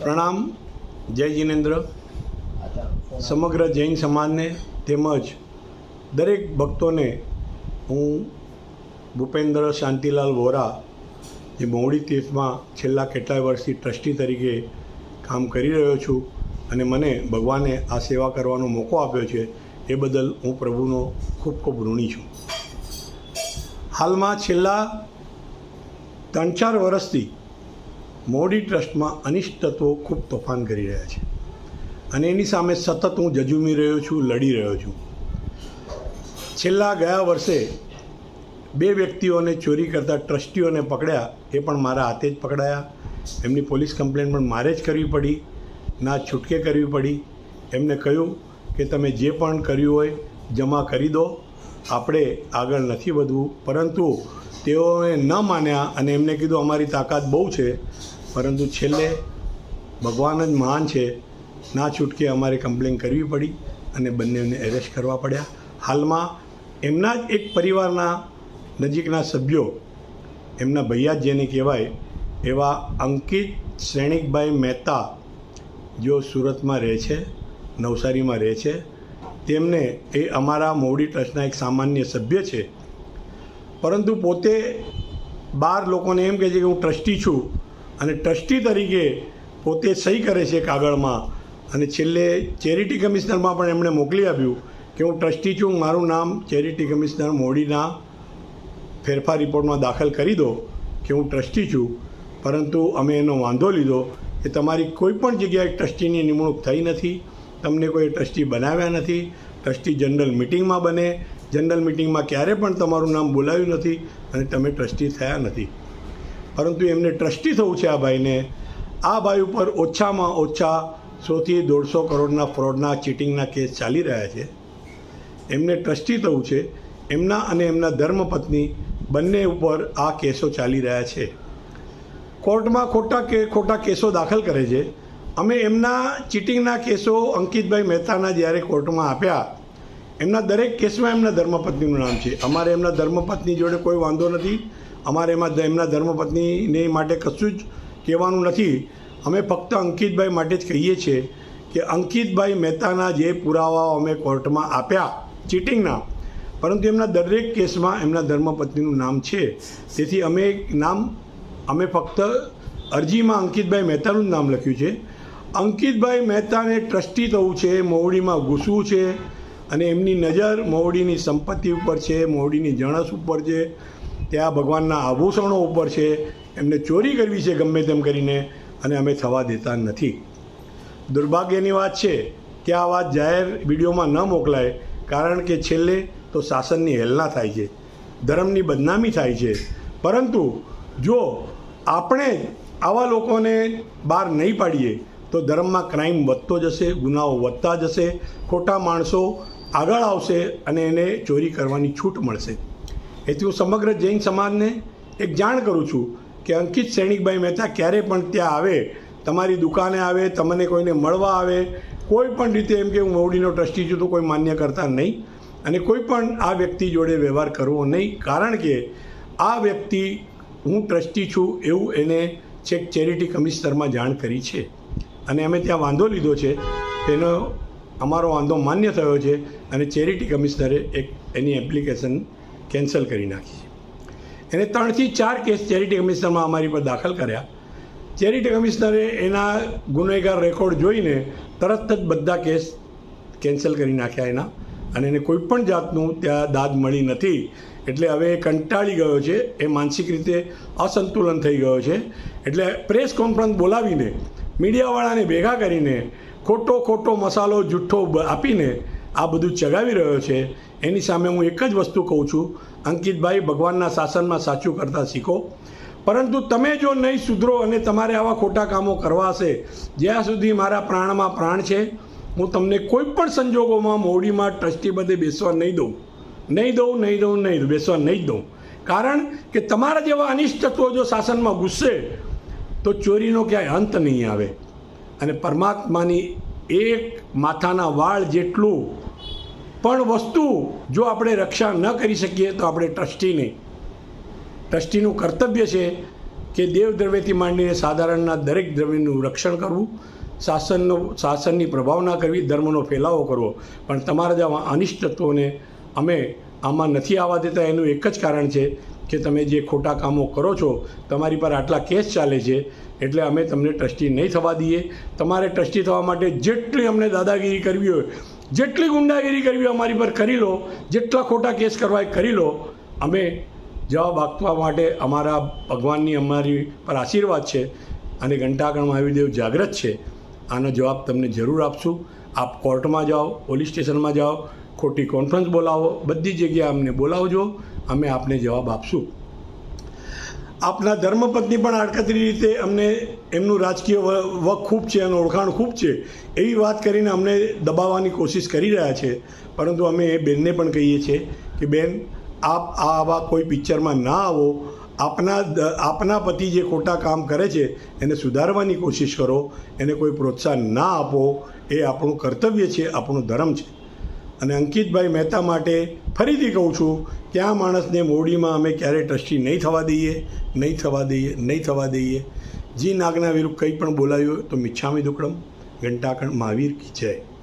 પ્રણામ. જય જિનેન્દ્ર. સમગ્ર જૈન સમાજને તેમજ દરેક ભક્તોને હું ભૂપેન્દ્ર શાંતિલાલ વોરા, જે મોવડી તીર્થમાં છેલ્લા કેટલાય વર્ષથી ટ્રસ્ટી તરીકે કામ કરી રહ્યો છું અને મને ભગવાને આ સેવા કરવાનો મોકો આપ્યો છે, એ બદલ હું પ્રભુનો ખૂબ ખૂબ ઋણી છું. હાલમાં છેલ્લા ત્રણ ચાર વર્ષથી મોડી ટ્રસ્ટમાં અનિષ્ટ તત્વો ખૂબ તોફાન કરી રહ્યા છે. અને એની સામે સતત હું જજુમી રહ્યો છું, લડી રહ્યો છું. છેલ્લા ગયા વર્ષે બે વ્યક્તિઓને ચોરી કરતા ટ્રસ્ટીઓને પકડ્યા, એ પણ મારા હાથે જ પકડાયા. એમની પોલીસ કમ્પ્લેન પણ મારે જ કરવી પડી, ના છૂટકે કરવી પડી. એમને કહ્યું કે તમે જે પણ કર્યું હોય જમા કરી દો, આપણે આગળ નથી વધવું. પરંતુ તેઓએ ન માન્યા અને એમને કીધું, અમારી તાકાત બહુ છે પરંતુ છેલ્લે ભગવાન જ મહાન છે. ના છૂટકે અમારે કમ્પ્લેન કરવી પડી અને બંનેને એરેસ્ટ કરવા પડ્યા. હાલમાં એમના જ એક પરિવારના નજીકના સભ્યો, એમના ભૈયા જેને કહેવાય, એવા અંકિત શ્રેણિકભાઈ મહેતા જેઓ સુરતમાં રહે છે, નવસારીમાં રહે છે, તેમને એ અમારા મોવડી ટ્રસ્ટના એક સામાન્ય સભ્ય છે. પરંતુ પોતે બાર લોકોને એમ કહે છે કે હું ટ્રસ્ટી છું અને ટ્રસ્ટી તરીકે પોતે સહી કરે છે કાગળમાં. અને છેલ્લે ચેરિટી કમિશનરમાં પણ એમણે મોકલી આપ્યું કે હું ટ્રસ્ટી છું મારું નામ ચેરિટી કમિશનર મોડીના ફેરફાર રિપોર્ટમાં દાખલ કરી દો કે હું ટ્રસ્ટી છું. પરંતુ અમે એનો વાંધો લીધો કે તમારી કોઈ પણ જગ્યાએ ટ્રસ્ટીની નિમણૂક થઈ નથી, તમને કોઈ ટ્રસ્ટી બનાવ્યા નથી, ટ્રસ્ટી જનરલ મિટિંગમાં બને, જનરલ મિટિંગમાં ક્યારે પણ તમારું નામ બોલાવ્યું નથી અને તમે ટ્રસ્ટી થયા નથી. પરંતુ એમને ટ્રસ્ટી થવું છે આ ભાઈને. આ ભાઈ ઉપર ઓછામાં ઓછા સોથી દોઢસો કરોડના ફ્રોડના, ચીટિંગના કેસ ચાલી રહ્યા છે. એમને ટ્રસ્ટી થવું છે. એમના અને એમના ધર્મપત્ની બંને ઉપર આ કેસો ચાલી રહ્યા છે. કોર્ટમાં ખોટા કે, ખોટા કેસો દાખલ કરે છે. અમે એમના ચીટિંગના કેસો અંકિતભાઈ મહેતાના જ્યારે કોર્ટમાં આપ્યા એમના દરેક કેસમાં એમના ધર્મપત્નીનું નામ છે. અમારે એમના ધર્મપત્ની જોડે કોઈ વાંધો નથી. અમારે એમાં એમના ધર્મપત્નીને માટે કશું જ કહેવાનું નથી. અમે ફક્ત અંકિતભાઈ માટે જ કહીએ છીએ કે અંકિતભાઈ મહેતાના જે પુરાવાઓ અમે કોર્ટમાં આપ્યા, ચીટિંગના, પરંતુ એમના દરેક કેસમાં એમના ધર્મપત્નીનું નામ છે. તેથી અમે નામ, અમે ફક્ત અરજીમાં અંકિતભાઈ મહેતાનું જ નામ લખ્યું છે. અંકિતભાઈ મહેતાને ટ્રસ્ટી થવું છે, મોવડીમાં ઘૂસવું છે અને એમની નજર મહુડીની સંપત્તિ ઉપર છે મહુડીની જણસ ઉપર છે ત્યાં ભગવાનના આભૂષણો ઉપર છે. એમને ચોરી કરવી છે ગમે તેમ કરીને અને અમે થવા દેતા નથી. દુર્ભાગ્યની વાત છે કે આ વાત જાહેર વિડીયોમાં ન મોકલાય, કારણ કે છેલ્લે તો શાસનની હેલના થાય છે, ધર્મની બદનામી થાય છે. પરંતુ જો આપણે આવા લોકોને બહાર નહીં પાડીએ, તો ધર્મમાં ક્રાઇમ વધતો જશે, ગુનાઓ વધતા જશે, ખોટા માણસો આગળ આવશે અને એને ચોરી કરવાની છૂટ મળશે. એથી હું સમગ્ર જૈન સમાજને એક જાણ કરું છું કે અંકિત સૈનિકભાઈ મહેતા ક્યારે પણ ત્યાં આવે, તમારી દુકાને આવે, તમને કોઈને મળવા આવે, કોઈ પણ રીતે એમ કે હું મોવડીનો ટ્રસ્ટી છું તો કોઈ માન્ય કરતા નહીં. અને કોઈ પણ આ વ્યક્તિ જોડે વ્યવહાર કરવો નહીં, કારણ કે આ વ્યક્તિ હું ટ્રસ્ટી છું એવું એને છેક ચેરિટી કમિશનરમાં જાણ કરી છે. અને અમે ત્યાં વાંધો લીધો છે. તેનો અમારો વાંધો માન્ય થયો છે અને ચેરિટી કમિશનરે એક એની એપ્લિકેશન કેન્સલ કરી નાખી એને ત્રણથી ચાર કેસ ચેરિટી કમિશનરમાં અમારી પર દાખલ કર્યા. ચેરિટી કમિશનરે એના ગુનેગાર રેકોર્ડ જોઈને તરત જ બધા કેસ કેન્સલ કરી નાખ્યા એના. અને એને કોઈ પણ જાતનું ત્યાં દાદ મળી નથી. એટલે હવે એ કંટાળી ગયો છે. એ માનસિક રીતે અસંતુલન થઈ ગયો છે. એટલે પ્રેસ કોન્ફરન્સ બોલાવીને મીડિયાવાળાને ભેગા કરીને ખોટો ખોટો મસાલો, જુઠ્ઠો આપીને આ બધું ચગાવી રહ્યો છે. એની સામે હું એક જ વસ્તુ કહું છું. અંકિતભાઈ, ભગવાનના શાસનમાં સાચું કરતાં શીખો. પરંતુ તમે જો નહીં સુધરો અને તમારે આવા ખોટા કામો કરવા હશે, જ્યાં સુધી મારા પ્રાણમાં પ્રાણ છે, હું તમને કોઈ પણ સંજોગોમાં મોવડીમાં ટ્રસ્ટી બધે બેસવા નહીં દઉં. નહીં દઉં નહીં દઉં, નહીં બેસવા નહીં દઉં. કારણ કે તમારા જેવા અનિષ્ટ તત્વો જો શાસનમાં ઘૂસશે તો ચોરીનો ક્યાંય અંત નહીં આવે. અને પરમાત્માની એક માથાના વાળ જેટલું પણ વસ્તુ જો આપણે રક્ષા ન કરી શકીએ તો આપણે ટ્રસ્ટીને ટ્રસ્ટીનું કર્તવ્ય છે કે દેવ દ્રવ્યથી માંડીને સાધારણના દરેક દ્રવ્યનું રક્ષણ કરવું, શાસનનો, શાસનની પ્રભાવના કરવી, ધર્મનો ફેલાવો કરવો. પણ તમારા જેવા અનિષ્ટ તત્વોને અમે આમાં નથી આવવા દેતા, એનું એક જ કારણ છે કે તમે જે ખોટા કામો કરો છો, તમારી પર આટલા કેસ ચાલે છે, એટલે અમે તમને ટ્રસ્ટી નહીં થવા દઈએ. તમારે ટ્રસ્ટી થવા માટે જેટલી અમને દાદાગીરી કરવી હોય, જેટલી ગુંડાગીરી કરવી અમારી પર કરી લો, જેટલા ખોટા કેસ કરવા એ કરી લો. અમે જવાબ આપવા માટે અમારા ભગવાનની અમારી પર આશીર્વાદ છે અને ઘંટાકણ મહાવીરદેવ જાગ્રત છે. આનો જવાબ તમને જરૂર આપશું. આપ કોર્ટમાં જાઓ, પોલીસ સ્ટેશનમાં જાઓ, ખોટી કોન્ફરન્સ બોલાવો, બધી જગ્યાએ અમને બોલાવજો. અમે આપને જવાબ આપશું. આપના ધર્મપત્ની પણ આડકતરી રીતે અમને એમનું રાજકીય વક ખૂબ છે અને ઓળખાણ ખૂબ છે, એવી વાત કરીને અમને દબાવવાની કોશિશ કરી રહ્યા છે. પરંતુ અમે એ બેનને પણ કહીએ છીએ કે, બેન, આપ આ આવા કોઈ પિક્ચરમાં ના આવો. આપના આપના પતિ જે ખોટા કામ કરે છે, એને સુધારવાની કોશિશ કરો. એને કોઈ પ્રોત્સાહન ના આપો. એ આપણું કર્તવ્ય છે, આપણું ધર્મ છે. અને અંકિતભાઈ મહેતા માટે ફરીથી કહું છું આ માણસને મોડીમાં અમે ક્યારેય ટ્રસ્ટી નહીં થવા દઈએ, નહીં થવા દઈએ, નહીં થવા દઈએ. જી નાગના વિરુદ્ધ કંઈ પણ બોલાયું તો મિચ્છામી દુકડમ ઘંટાકણ મહાવીર કી જય.